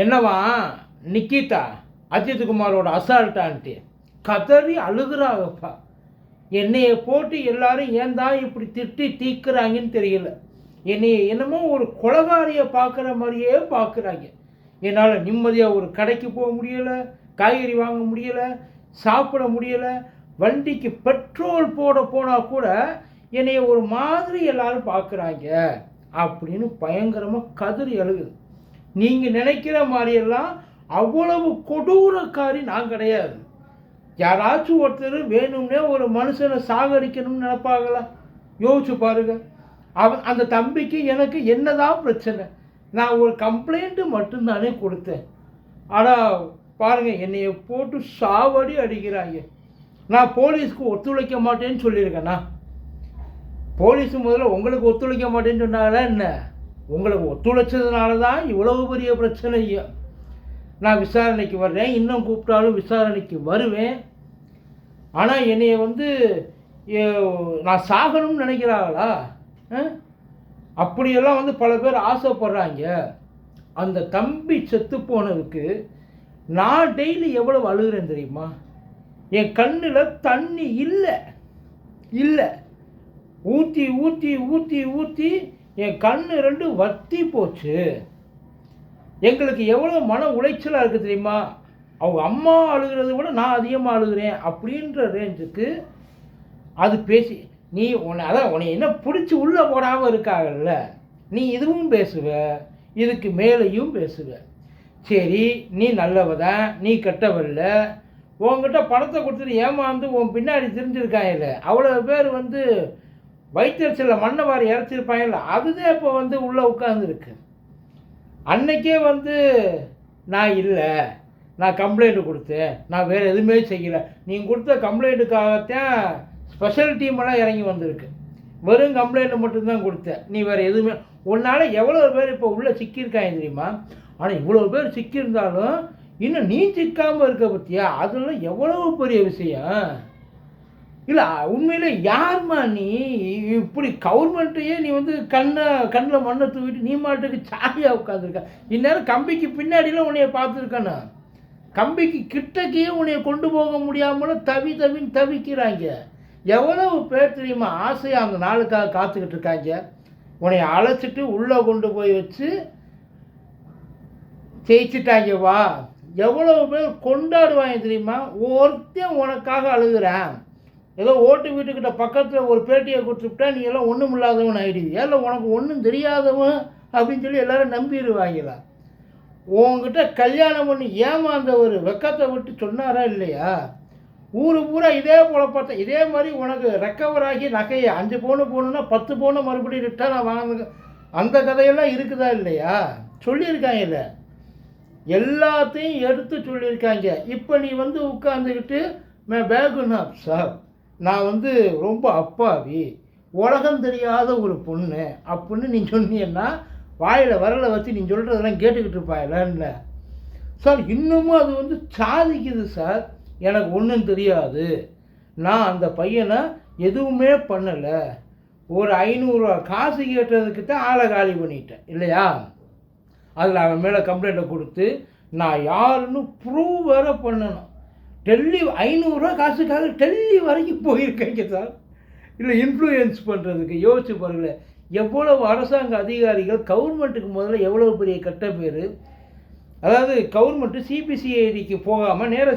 என்னவா? நிக்கிதா அஜித்குமாரோட அசால்ட்டான்ட்டு கதறி அழுகுறாங்கப்பா என்னையை போட்டு எல்லாரும் ஏன் தான் இப்படி திட்டி தீக்குறாங்கன்னு தெரியல. என்னைய என்னமோ ஒரு கொலகாரியை பார்க்குற மாதிரியே பார்க்குறாங்க. என்னால் நிம்மதியாக ஒரு கடைக்கு போக முடியலை காய்கறி வாங்க முடியலை சாப்பிட முடியலை வண்டிக்கு பெட்ரோல் போட போனால் கூட என்னைய ஒரு மாதிரி எல்லாரும் பார்க்குறாங்க. அப்படின்னு பயங்கரமாக கதறி அழுகுது. நீங்கள் நினைக்கிற மாதிரியெல்லாம் அவ்வளவு கொடூரக்காரி நான் கிடையாது. யாராச்சும் ஒருத்தர் வேணும்னே ஒரு மனுஷனை சாகடிக்கணும்னு நினைப்பாங்களா? யோசிச்சு பாருங்க. அவன் அந்த தம்பிக்கு எனக்கு என்னதான் பிரச்சனை? நான் ஒரு கம்ப்ளைண்ட்டு மட்டும்தானே கொடுத்தேன். ஆனால் பாருங்கள் என்னைய போட்டு சாவடி அடிக்கிறாங்க. நான் போலீஸ்க்கு ஒத்துழைக்க மாட்டேன்னு சொல்லியிருக்கேண்ணா போலீஸ் முதல்ல உங்களுக்கு ஒத்துழைக்க மாட்டேன்னு சொன்னாங்களா என்ன? உங்களுக்கு ஒத்துழைச்சதுனால தான் இவ்வளவு பெரிய பிரச்சனையும் நான் விசாரணைக்கு வர்றேன். இன்னும் கூப்பிட்டாலும் விசாரணைக்கு வருவேன். ஆனால் என்னைய வந்து நான் சாகணும்னு நினைக்கிறாங்களா ஆ? அப்படியெல்லாம் வந்து பல பேர் ஆசைப்படுறாங்க. அந்த தம்பி செத்து போனதுக்கு நான் டெய்லி எவ்வளவு அழுகிறேன் தெரியுமா? என் கண்ணில் தண்ணி இல்லை. இல்லை. ஊற்றி ஊற்றி ஊற்றி ஊற்றி என் கண் ரெண்டு வத்தி போச்சு. எங்களுக்கு எவ்வளோ மன உளைச்சலாக இருக்குது தெரியுமா? அவங்க அம்மா அழுகிறத விட நான் அதிகமாக அழுகிறேன் அப்படின்ற ரேஞ்சுக்கு அது பேசி நீ உன்னை அதான் உன்னை என்ன பிடிச்சி உள்ளே போடாமல் இருக்காங்கல்ல நீ இதுவும் பேசுவ இதுக்கு மேலேயும் பேசுவ. சரி நீ நல்லவ தான் நீ கெட்டவல்ல? உன்கிட்ட பணத்தை கொடுத்துட்டு ஏமாந்து உன் பின்னாடி தெரிஞ்சிருக்காங்கல்ல அவ்வளோ பேர் வந்து வைத்தறிச்சலில் மண்ணை வாரி இறச்சிருப்பாங்கல்ல அதுதான் இப்போ வந்து உள்ளே உட்காந்துருக்கு அன்னைக்கே வந்து நான் இல்லை நான் கம்ப்ளைண்ட் கொடுத்தேன் நான் வேறு எதுவுமே செய்யலை. நீங்கள் கொடுத்த கம்ப்ளைண்ட்டுக்காகத்தான் ஸ்பெஷல் டீமெல்லாம் இறங்கி வந்திருக்கு. வெறும் கம்ப்ளைண்ட் மட்டும்தான் கொடுத்தேன். நீ வேறு எதுவுமே உன்னால் எவ்வளோ பேர் இப்போ உள்ளே சிக்கியிருக்காங்க தெரியுமா? ஆனால் இவ்வளோ பேர் சிக்கியிருந்தாலும் இன்னும் நீ சிக்காமல் இருக்க பற்றியா அதெல்லாம் எவ்வளோ பெரிய விஷயம்? இல்லை உண்மையில யாரும்மா நீ? இப்படி கவர்மெண்ட்டையே நீ வந்து கண்ணை கண்ணில் மண்ணை தூக்கிட்டு நீ மாட்டுக்கு சாலியாக உட்காந்துருக்க இந்நேரம் கம்பிக்கு பின்னாடிலாம் உன்னைய பார்த்துருக்கண்ணா கம்பிக்கு கிட்டக்கையே உன்னைய கொண்டு போக முடியாமல் தவி தவின்னு தவிக்கிறாங்க. எவ்வளவு பேர் தெரியுமா ஆசையாக அந்த நாளுக்காக காத்துக்கிட்டு இருக்காங்க? உன்னை அழைச்சிட்டு உள்ளே கொண்டு போய் வச்சு ஜெயிச்சிட்டாங்க வா. எவ்வளவு பேர் கொண்டாடுவாங்க தெரியுமா? ஒருத்தன் உனக்காக அழுகுறேன். ஏதோ ஓட்டு வீட்டுக்கிட்ட பக்கத்தில் ஒரு பேட்டியை கொடுத்துட்டா நீ எல்லாம் ஒன்றும் இல்லாதவன் ஆயிடுவீ. இல்லை உனக்கு ஒன்றும் தெரியாதவன் அப்படின்னு சொல்லி எல்லோரும் நம்பிடுவாங்களா உன்கிட்ட கல்யாணம் பண்ணி ஏமாந்தவர் வெக்கத்தை விட்டு சொன்னாரா இல்லையா? ஊர் பூரா இதே போல பார்த்தா இதே மாதிரி உனக்கு ரெக்கவர் ஆகி நகையை அஞ்சு பவுனு போகணுன்னா பத்து பவுனை மறுபடியும் ரிட்டர்ன் வாங்க அந்த கதையெல்லாம் இருக்குதா இல்லையா? சொல்லியிருக்காங்கல்ல. எல்லாத்தையும் எடுத்து சொல்லியிருக்காங்க. இப்போ நீ வந்து உட்காந்துக்கிட்டு மே பேகுனா சார் நான் வந்து ரொம்ப அப்பாவி. உலகம் தெரியாத ஒரு பொண்ணு. அப்படின்னு நீ சொன்னீங்கன்னா வாயில் வரலை வச்சு நீ சொல்கிறதெல்லாம் கேட்டுக்கிட்டு இருப்பாயில்ல சார் இன்னமும் அது வந்து சாதிக்குது சார். எனக்கு ஒன்றும் தெரியாது. நான் அந்த பையனை எதுவுமே பண்ணலை. ஒரு ஐநூறுரூவா காசு கேட்டதுக்கு தான் ஆளை காலி பண்ணிட்டேன் இல்லையா? அதில் அவன் மேலே கம்ப்ளைண்ட்டை கொடுத்து நான் யாருன்னு ப்ரூவ் வேற பண்ணணும். டெல்லி ஐநூறுரூவா காசுக்காக டெல்லி வரைக்கும் போயிருக்கேங்க சார். இல்லை இன்ஃப்ளூயன்ஸ் பண்ணுறதுக்கு யோசிச்சு பாருங்களேன் எவ்வளவு அரசாங்க அதிகாரிகள் கவர்மெண்ட்டுக்கு முதல்ல எவ்வளோ பெரிய கெட்ட பேர்? அதாவது கவர்மெண்ட்டு சிபிசிஐடிக்கு போகாமல் நேராக